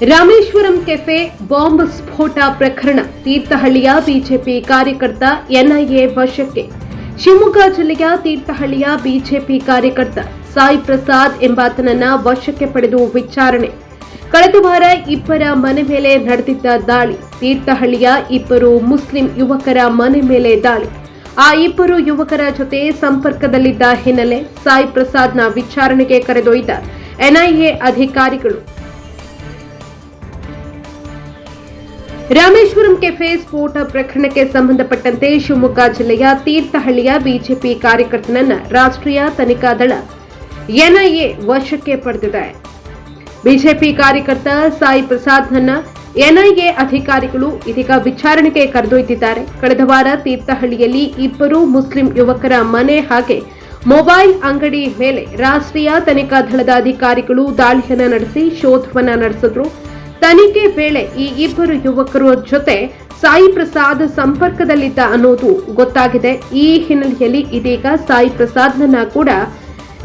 Rameswaram cafe bomb ಸ್ಫೋಟ ಪ್ರಕರಣ. ತೀರ್ಥಹಳ್ಳಿಯ BJP ಕಾರ್ಯಕರ್ತ ಎನ್ಐಎ ವಶಕ್ಕೆ. ಶಿವಮೊಗ್ಗ ಜಿಲ್ಲೆಯ ತೀರ್ಥಹಳ್ಳಿಯ ಬಿಜೆಪಿ ಕಾರ್ಯಕರ್ತ ಸಾಯಿ ಪ್ರಸಾದ್ ಎಂಬಾತನನ್ನ ವಶಕ್ಕೆ ಪಡೆದು ವಿಚಾರಣೆ. ಕಳೆದ ವಾರ ಇಬ್ಬರ ಮನೆ ಮೇಲೆ ನಡೆದಿದ್ದ ದಾಳಿ. ತೀರ್ಥಹಳ್ಳಿಯ ಇಬ್ಬರು ಮುಸ್ಲಿಂ ಯುವಕರ ಮನೆ ಮೇಲೆ ದಾಳಿ. ಆ ಇಬ್ಬರು ಯುವಕರ ಜೊತೆ ಸಂಪರ್ಕದಲ್ಲಿದ್ದ ಹಿನ್ನೆಲೆ ಸಾಯಿ ಪ್ರಸಾದ್ನ ವಿಚಾರಣೆಗೆ ಕರೆದೊಯ್ದ ಎನ್ಐಎ ಅಧಿಕಾರಿಗಳು. ರಾಮೇಶ್ವರಂ ಕೆಫೆ ಸ್ಫೋಟ ಪ್ರಕರಣಕ್ಕೆ ಸಂಬಂಧಪಟ್ಟಂತೆ ಶಿವಮೊಗ್ಗ ಜಿಲ್ಲೆಯ ತೀರ್ಥಹಳ್ಳಿಯ ಬಿಜೆಪಿ ಕಾರ್ಯಕರ್ತನನ್ನ ರಾಷ್ಟ್ರೀಯ ತನಿಖಾ ದಳ ಎನ್ಐಎ ವಶಕ್ಕೆ ಪಡೆದಿದೆ. ಬಿಜೆಪಿ ಕಾರ್ಯಕರ್ತ ಸಾಯಿ ಪ್ರಸಾದ್ನನ್ನ ಎನ್ಐಎ ಅಧಿಕಾರಿಗಳು ಇದೀಗ ವಿಚಾರಣೆಗೆ ಕರೆದೊಯ್ದಿದ್ದಾರೆ. ಕಳೆದ ವಾರ ತೀರ್ಥಹಳ್ಳಿಯಲ್ಲಿ ಇಬ್ಬರು ಮುಸ್ಲಿಂ ಯುವಕರ ಮನೆ ಹಾಗೆ ಮೊಬೈಲ್ ಅಂಗಡಿ ಮೇಲೆ ರಾಷ್ಟ್ರೀಯ ತನಿಖಾ ದಳದ ಅಧಿಕಾರಿಗಳು ದಾಳಿಯನ್ನ ನಡೆಸಿ ಶೋಧವನ್ನ ನಡೆಸಿದ್ರು. ತನಿಖೆ ವೇಳೆ ಈ ಇಬ್ಬರು ಯುವಕರ ಜೊತೆ ಸಾಯಿ ಪ್ರಸಾದ್ ಸಂಪರ್ಕದಲ್ಲಿದ್ದ ಅನ್ನೋದು ಗೊತ್ತಾಗಿದೆ. ಈ ಹಿನ್ನೆಲೆಯಲ್ಲಿ ಇದೀಗ ಸಾಯಿ ಪ್ರಸಾದ್ನನ್ನ ಕೂಡ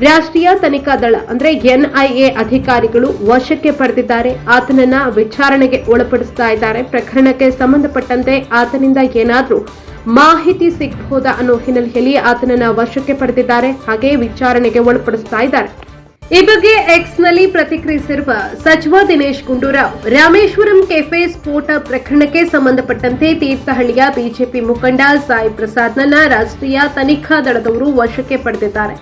ರಾಷ್ಟ್ರೀಯ ತನಿಖಾ ದಳ, ಅಂದ್ರೆ ಎನ್ಐಎ ಅಧಿಕಾರಿಗಳು ವಶಕ್ಕೆ ಪಡೆದಿದ್ದಾರೆ. ಆತನನ್ನ ವಿಚಾರಣೆಗೆ ಒಳಪಡಿಸ್ತಾ ಇದ್ದಾರೆ. ಪ್ರಕರಣಕ್ಕೆ ಸಂಬಂಧಪಟ್ಟಂತೆ ಆತನಿಂದ ಏನಾದರೂ ಮಾಹಿತಿ ಸಿಗಬಹುದಾ ಅನ್ನೋ ಹಿನ್ನೆಲೆಯಲ್ಲಿ ಆತನನ್ನ ವಶಕ್ಕೆ ಪಡೆದಿದ್ದಾರೆ. ಹಾಗೆ ವಿಚಾರಣೆಗೆ ಒಳಪಡಿಸ್ತಾ ಇದ್ದಾರೆ. ಈ ಬಗ್ಗೆ ಎಕ್ಸ್ನಲ್ಲಿ ಪ್ರತಿಕ್ರಿಯಿಸಿರುವ ಸಚಿವ ದಿನೇಶ್ ಗುಂಡೂರಾವ್, ರಾಮೇಶ್ವರಂ ಕೆಫೆ ಸ್ಫೋಟ ಪ್ರಕರಣಕ್ಕೆ ಸಂಬಂಧಪಟ್ಟಂತೆ ತೀರ್ಥಹಳ್ಳಿಯ ಬಿಜೆಪಿ ಮುಖಂಡ ಸಾಯಿ ಪ್ರಸಾದ್ನನ್ನ ರಾಷ್ಟ್ರೀಯ ತನಿಖಾ ದಳದವರು ವಶಕ್ಕೆ ಪಡೆದಿದ್ದಾರೆ.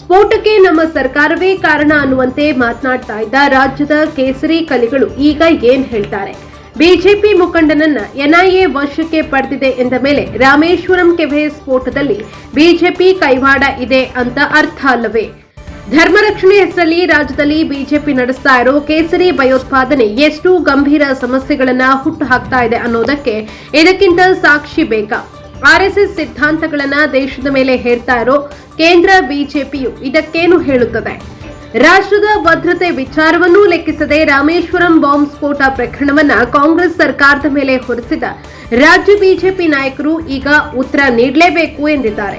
ಸ್ಫೋಟಕ್ಕೆ ನಮ್ಮ ಸರ್ಕಾರವೇ ಕಾರಣ ಅನ್ನುವಂತೆ ಮಾತನಾಡ್ತಾ ಇದ್ದ ರಾಜ್ಯದ ಕೇಸರಿ ಕಲಿಗಳು ಈಗ ಏನ್ ಹೇಳ್ತಾರೆ? ಬಿಜೆಪಿ ಮುಖಂಡನನ್ನ ಎನ್ಐಎ ವಶಕ್ಕೆ ಪಡೆದಿದೆ ಎಂದ ಮೇಲೆ ರಾಮೇಶ್ವರಂ ಕೆಫೆ ಸ್ಫೋಟದಲ್ಲಿ ಬಿಜೆಪಿ ಕೈವಾಡ ಇದೆ ಅಂತ ಅರ್ಥ ಅಲ್ಲವೇ? ಧರ್ಮ ರಕ್ಷಣೆ ಹೆಸರಲ್ಲಿ ರಾಜ್ಯದಲ್ಲಿ ಬಿಜೆಪಿ ನಡೆಸ್ತಾ ಇರೋ ಕೇಸರಿ ಭಯೋತ್ಪಾದನೆ ಎಷ್ಟು ಗಂಭೀರ ಸಮಸ್ಯೆಗಳನ್ನ ಹುಟ್ಟು ಹಾಕ್ತಾ ಇದೆ ಅನ್ನೋದಕ್ಕೆ ಇದಕ್ಕಿಂತ ಸಾಕ್ಷಿ ಬೇಕಾ? ಆರ್ಎಸ್ಎಸ್ ಸಿದ್ಧಾಂತಗಳನ್ನ ದೇಶದ ಮೇಲೆ ಹೇರ್ತಾ ಇರೋ ಕೇಂದ್ರ ಬಿಜೆಪಿಯು ಇದಕ್ಕೇನು ಹೇಳುತ್ತದೆ? ರಾಷ್ಟ್ರದ ಭದ್ರತೆ ವಿಚಾರವನ್ನೂ ಲೆಕ್ಕಿಸದೆ ರಾಮೇಶ್ವರಂ ಬಾಂಬ್ ಸ್ಫೋಟ ಪ್ರಕರಣವನ್ನ ಕಾಂಗ್ರೆಸ್ ಸರ್ಕಾರದ ಮೇಲೆ ಹೊರಿಸಿದ ರಾಜ್ಯ ಬಿಜೆಪಿ ನಾಯಕರು ಈಗ ಉತ್ತರ ನೀಡಲೇಬೇಕು ಎಂದಿದ್ದಾರೆ.